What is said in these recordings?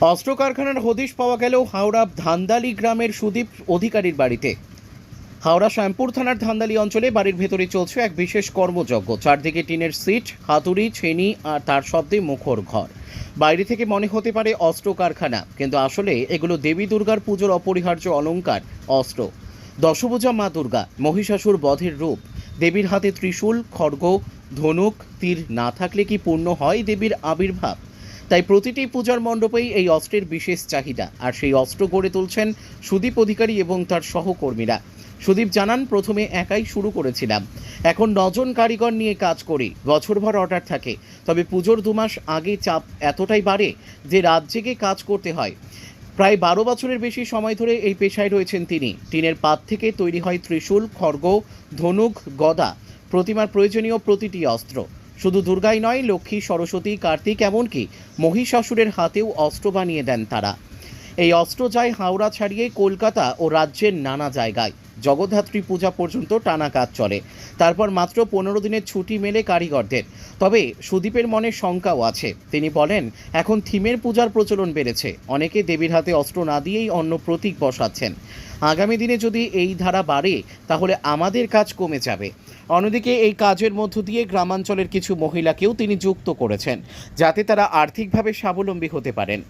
অস্ত্র কারখানার হদিশ পাওয়া গেলেও হাওড়া ধান্দালি গ্রামের সুদীপ অধিকারীর বাড়িতে। হাওড়া শ্যামপুর থানার ধান্দালি অঞ্চলে বাড়ির ভেতরে চলছে এক বিশেষ কর্মযজ্ঞ। চারদিকে টিনের সিট, হাতুড়ি, ছেনি আর তার শব্দে মুখর ঘর। বাইরে থেকে মনে হতে পারে অস্ত্র কারখানা কিন্তু আসলে এগুলো দেবী দুর্গার পুজোর অপরিহার্য অলঙ্কার, অস্ত্র। দশভুজা মা দুর্গা, মহিষাসুর বধের রূপ। দেবীর হাতে ত্রিশূল, খড়গ, ধনুক, তীর না থাকলে কি পূর্ণ হয় দেবীর আবির্ভাব? তাই প্রতিটি পূজার মণ্ডপেই এই অস্ত্রের বিশেষ চাহিদা। আর সেই অস্ত্র গড়ে তুলছেন সুদীপ অধিকারী এবং তার সহকর্মীরা। সুদীপ জানান, প্রথমে একাই শুরু করেছিলাম। এখন নজন কারিগর নিয়ে কাজ করি, বছরভর অর্ডার থাকে। তবে পুজোর দু মাস আগে চাপ এতটাই বাড়ে যে রাত জেগে কাজ করতে হয়। প্রায় বারো বছরের বেশি সময় ধরে এই পেশায় রয়েছেন তিনি। টিনের পাত থেকে তৈরি হয় ত্রিশূল, খড়গ, ধনুক, গদা, প্রতিমার প্রয়োজনীয় প্রতিটি অস্ত্র। শুধু দুর্গাই নয়, লক্ষ্মী, সরস্বতী, কার্তিক এমনকি মহিষাসুরের হাতেও অস্ত্র বানিয়ে দেন তারা। এই অস্ত্র যায় হাওড়া ছাড়িয়ে কলকাতা ও রাজ্যের নানা জায়গায়। জগদ্ধাত্রী পূজা পর্যন্ত টানা কাজ চলে। তারপর মাত্র পনেরো দিনের ছুটি মেলে কারিগরদের। তবে সুদীপের মনে শঙ্কাও আছে। তিনি বলেন, এখন থিমের পূজার প্রচলন বেড়েছে। অনেকে দেবীর হাতে অস্ত্র না দিয়েই অন্য প্রতীক বসাচ্ছেন। আগামী দিনে যদি এই ধারা বাড়ে, তাহলে আমাদের কাজ কমে যাবে। অন্যদিকে এই কাজের মধ্য দিয়ে গ্রামাঞ্চলের কিছু মহিলাকেও তিনি যুক্ত করেছেন, যাতে তারা আর্থিকভাবে স্বাবলম্বী হতে পারেন।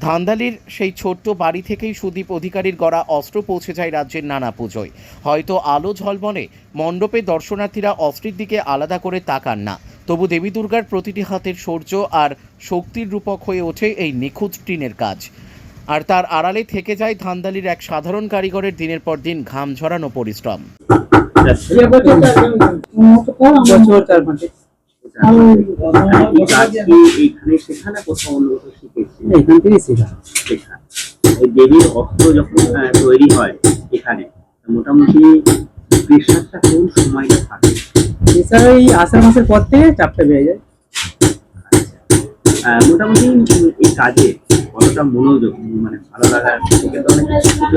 ধান্দালির সেই ছোট্ট বাড়ি থেকেই সুদীপ অধিকারীর গড়া অস্ত্র পৌঁছে যায় রাজ্যের নানা পুজোয়। হয়তো আলো ঝলমলে, মণ্ডপে দর্শনার্থীরা অস্ত্রের দিকে আলাদা করে তাকান না। তবু দেবী দুর্গার প্রতিটি হাতের শৌর্য আর শক্তির রূপক হয়ে ওঠে এই নিখুঁত টিনের কাজ। আর তার আড়ালে থেকে যায় ধান্দালির এক সাধারণ কারিগরের দিনের পর দিন ঘাম ঝরানো পরিশ্রম। বছর চার পাঁচে এখান থেকেই শেখা এই দেবীর অস্ত্র যখন তৈরি হয়, এখানে মোটামুটি প্রেশারটা কোন সময়টা থাকে? এছাড়া এই আষাঢ় মাসের পর থেকে? চাপটা বেড়ে যায় মোটামুটি এই কাজে কতটা মনোযোগ মানে ভালো লাগার থেকে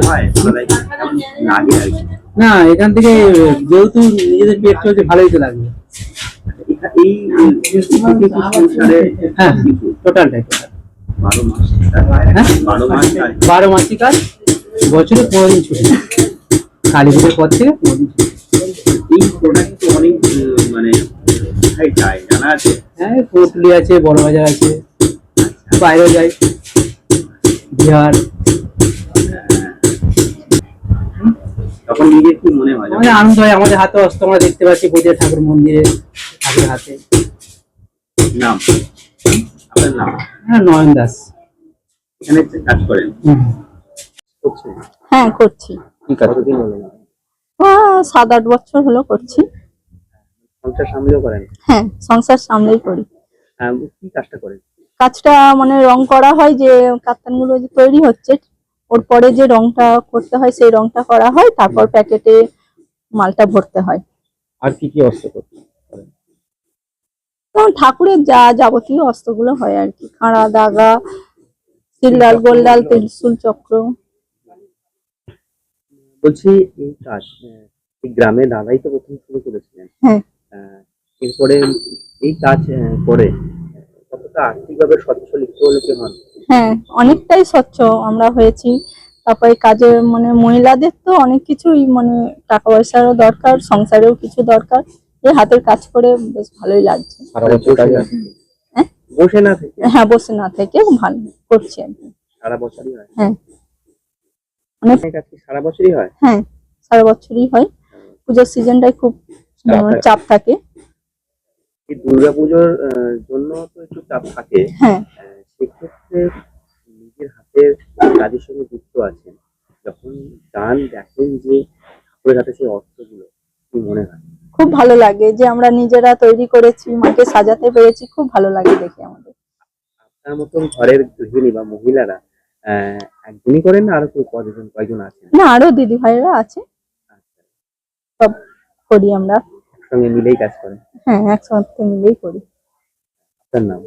হয়, ভালো লাগে লাগে আর কি না এখান থেকে যেহেতু নিজেদের পেট চলছে ভালোই তো লাগবে। এই হ্যাঁ টোটালটাই বারো মাস। হ্যাঁ? কাজ। বছরে পনেরো দিন ছুটি। কালী পুজোর পর থেকে এই প্রোডাক্ট অনেক মানে জানা আছে? হ্যাঁ পুরুলি আছে বড় বাজার আছে বাইরেও যায়। বিহার। তখন নিজের কি মনে হয়? আমাদের আনন্দ হয় আমাদের হাতে অস্ত্র আমরা দেখতে পাচ্ছি পূজা ঠাকুর মন্দিরে ঠাকুর হাতে। নাম? আপনার নাম? হ্যাঁ নয়ন দাস। এখানে কাজ করেন? হ্যাঁ করছি। কতদিন হলো সাত আট বছর হলো করছি। সংসার সামলেও করেন? হ্যাঁ সংসার সামলেই করি। হ্যাঁ, কি কাজটা করেন? কাজটা মানে রং করা হয় যে কাতানগুলো যে তৈরি হচ্ছে ওর পরে যে রংটা করতে হয় সেই রংটা করা হয় তারপর প্যাকেটে মালটা ভরতে হয়। আর কি কি অস্ত্র করছেন তখন ঠাকুরের যা যাবতীয় অস্ত্রগুলো হয় আর কি। খাঁড়া দাগা সিল্লাল গোল্লাল ত্রিশুল চক্র। বলছি এই কাজ এই গ্রামে দাদাই তো প্রথম শুরু করেছিলেন। হ্যাঁ। এরপরে এই কাজ করে কতটা আর্থিকভাবে সচ্ছলিত হলে কি হন। হ্যাঁ অনেকটাই স্বচ্ছ আমরা হয়েছি। তারপরে কাজে মানে মহিলাদের তো অনেক কিছুই মানে টাকা পয়সারও দরকার সংসারেও কিছু দরকার। এই হাতের কাজ করে বেশ ভালোই লাগছে? হ্যাঁ? বসে না থেকে? হ্যাঁ বসে না থেকে ভালো করছি আর কি। সারা বছরই হয়? হ্যাঁ। অনেক সারা বছরই হয়? হ্যাঁ সারা বছরই হয়। পুজোর সিজনটাই খুব চাপ মানে থাকে। জন্য তো একটু চাপ থাকে। হ্যাঁ। আহ, সেক্ষেত্রে নিজের হাতের কাজের সঙ্গে যুক্ত আছেন। যখন গান দেখেন যে ঠাকুরের হাতে সেই অস্ত্রগুলো কি মনে হয়? খুব ভালো লাগে যে আমরা নিজেরা তৈরি করেছি মাকে সাজাতে পেরেছি খুব ভালো লাগে দেখে আমাদের। আপনার মতন ঘরের গৃহিণী বা মহিলারা আহ, একজনই করেন না আরও কেউ কজন কয়জন আছেন? না আরও দিদি ভাইরা আছে। সব করি আমরা। একসঙ্গে মিলেই কাজ করেন? হ্যাঁ একসাথে মিলেই করি। আপনার নাম?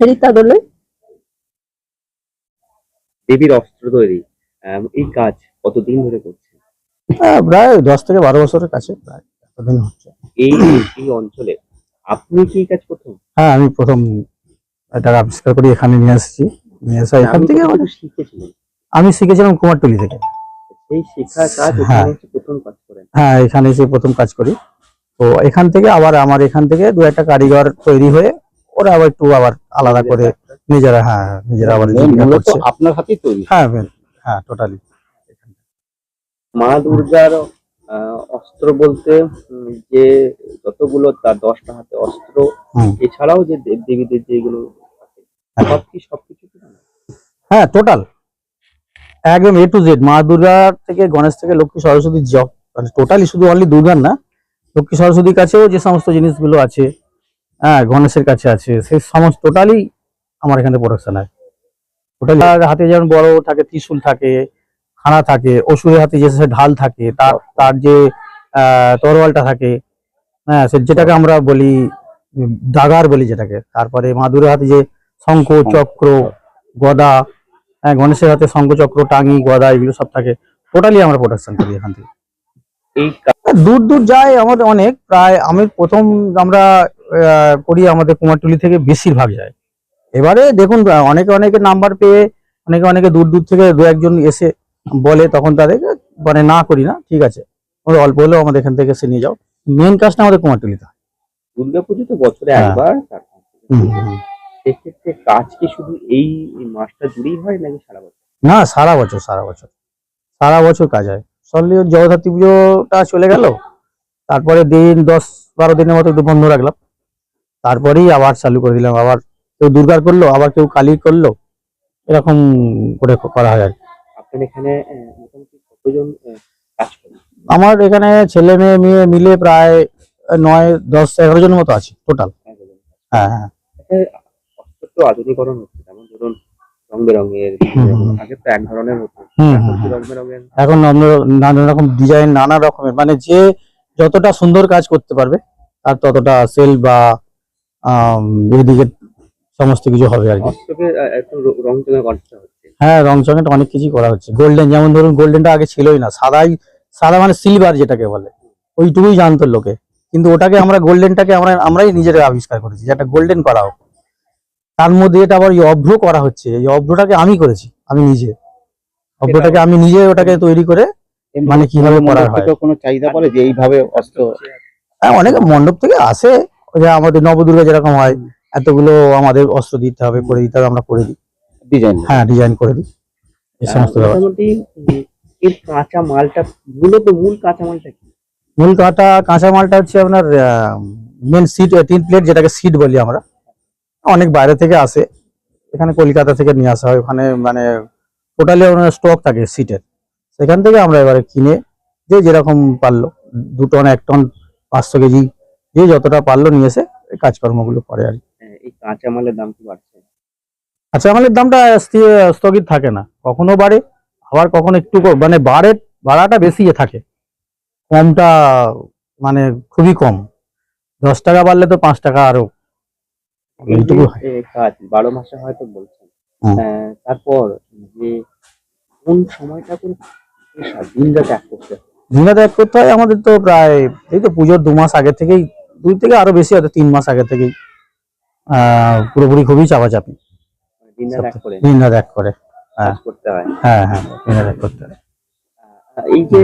হেরিতা দোলই দেবীর অস্ত্র তৈরি এই কাজ কতদিন ধরে করছেন? হ্যাঁ, প্রায় দশ থেকে বারো বছরের কাছে প্রায় এতদিন হচ্ছে। এই এই অঞ্চলে আপনি কি কাজ প্রথম? হ্যাঁ আমি প্রথম এটা আবিষ্কার করি এখানে নিয়ে এসেছি নিয়ে আসা এখান থেকে শিখেছিলেন আমি শিখেছিলাম কুমারটুলি থেকে। সেই শেখার কাজ হ্যাঁ। প্রথম কাজ করেন। হ্যাঁ এখানে এসে প্রথম কাজ করি। তো এখান থেকে আবার আমার এখান থেকে দু একটা কারিগর তৈরি হয়ে ওরা আবার একটু আবার আলাদা করে নিজেরা হ্যাঁ নিজেরা আবার আপনার হাতেই তৈরি। হ্যাঁ হ্যাঁ টোটালি মা দুর্গার অস্ত্র বলতে যে যতগুলো তার দশটা হাতে অস্ত্র এছাড়াও যে দেব দেবীদের যেগুলো হ্যাঁ। সব কি সবকিছু হ্যাঁ টোটাল একদম এ টু জেড মা দুর্গা থেকে গণেশ থেকে লক্ষ্মী সরস্বতী জব মানে টোটালি শুধু অনলি দুর্গার না লক্ষ্মী সরস্বতীর কাছেও যে সমস্ত জিনিসগুলো আছে হ্যাঁ গণেশের কাছে আছে সেই সমস্ত টোটালি আমার এখানে প্রোডাকশন হয় টোটালি হাতে যেমন বড় থাকে ত্রিশূল থাকে খানা থাকে অসুরের হাতে যে ঢাল থাকে তার তার যে তরোয়ালটা থাকে হ্যাঁ সে যেটাকে আমরা বলি দাগার বলি যেটাকে। তারপরে মাদুরের হাতে যে শঙ্খ চক্র গদা হ্যাঁ গণেশের হাতে শঙ্খচক্র টাঙি গদা এগুলো সব থাকে। টোটালি আমরা প্রোডাকশন করি এখান থেকে। এই দূর দূর যায় আমাদের অনেক প্রায় আমি প্রথম আমরা আহ, করি আমাদের কুমারটুলি থেকে বেশিরভাগ যায়। এবারে দেখুন অনেকে অনেকে নাম্বার পেয়ে অনেকে অনেকে দূর দূর থেকে দু একজন এসে বলে তখন তাদেরকে মানে না করি না ঠিক আছে। ওরা অল্প হলেও আমাদের এখান থেকে এসে নিয়ে যাও। মেন কাজটা আমাদের কুমারটুলিতে হয়। দুর্গাপুজো তো বছরে হ্যাঁ। একবার। সেক্ষেত্রে কাজ কি শুধু এই এই মাসটা জুড়েই হয় নাকি সারা বছর? না সারা বছর সারা বছর। সারা বছর কাজ হয়। সরলি জগদ্ধাত্রী পুজোটা চলে গেল। তারপরে দিন দশ বারো দিনের মতো একটু বন্ধ রাখলাম। তারপরেই আবার চালু করে দিলাম আবার কেউ দুর্গার করল আবার কেউ কালীর করল এরকম করে করা হয় আর এখানে আমার এখানে ছেলে মেয়ে মেয়ে মিলে প্রায় নয় দশ এগারো জনের মতো আছে টোটাল হ্যাঁ হ্যাঁ। আচ্ছা, অস্ত্র তো আধুনিকরণ হচ্ছে যেমন ধরুন রং বেরঙের হুম, হুম। আগে তো এক ধরনের হতো এখন নানা- রকম ডিজাইন নানা রকমের মানে যে যতটা সুন্দর কাজ করতে পারবে আর ততটা সেল বা এদিকে সমস্ত কিছু হবে আর কি। হ্যাঁ রং চঙেটা অনেক কিছুই করা হচ্ছে। গোল্ডেন যেমন ধরুন গোল্ডেনটা আগে ছিলই না সাদাই সাদা মানে সিলভার যেটাকে বলে। ওইটুকুই জানতো লোকে। কিন্তু ওটাকে আমরা গোল্ডেনটাকে আমরা আমরাই নিজেরা আবিষ্কার করেছি যেটা গোল্ডেন করা হোক। তার মধ্যে এটা আবার এই অভ্র করা হচ্ছে। এই অভ্রটাকে আমি করেছি আমি নিজে। অভ্রটাকে আমি নিজে ওটাকে তৈরি করে মানে কীভাবে করা হয়। কোনো চাহিদা পড়ে যে এইভাবে অস্ত্র হ্যাঁ অনেক মণ্ডপ থেকে আসে। ওই যে আমাদের নবদুর্গা যেরকম হয় এতগুলো আমাদের অস্ত্র দিতে হবে করে দিতে হবে আমরা করে দিই। ডিজাইন হ্যাঁ ডিজাইন করে দিই। এই সমস্ত ব্যাপার। মোটামুটি এর কাঁচা মালটা মূলত মূল কাঁচা মালটা কি? মূল কাঁটা কাঁচা মালটা হচ্ছে আপনার মেন সিট তিন প্লেট যেটাকে সিট বলি আমরা। অনেক বাইরে থেকে আসে। এখানে কলকাতা থেকে নিয়ে আসা হয়। ওখানে মানে টোটালি ওনার স্টক থাকে সিটের সেখান থেকে আমরা এবারে কিনে যে যেরকম পারল দু টন এক টন পাঁচশো কেজি যে যতটা পারল নিয়ে এসে এই কাজকর্মগুলো করে আর কি। এই কাঁচা মালের দাম কি বাড়ছে আচ্ছা আমাদের দামটা স্থি- স্থগিত থাকে না কখনো বাড়ে আবার কখনো একটু মানে বাড়ে ভাড়াটা বেশি থাকে কমটা মানে খুবই কম দশ টাকা বাড়লে তো পাঁচ টাকা আরও হয়। কাজ বারো মাসে হয়তো বলছেন হুম। তারপর যে কোন সময়টা করে দিন রাত এক করতে হয়? দিনরাত এক করতে হয় আমাদের তো প্রায় এই তো পুজোর দু মাস আগে থেকেই দুই থেকে আরও বেশি হয়তো তিন মাস আগে থেকেই পুরোপুরি খুবই চাপাচাপি। চাপি দিন রাত এক করে হ্যাঁ এক করে। কাজ করতে হয়। হ্যাঁ হ্যাঁ এক করতে হয়। এই যে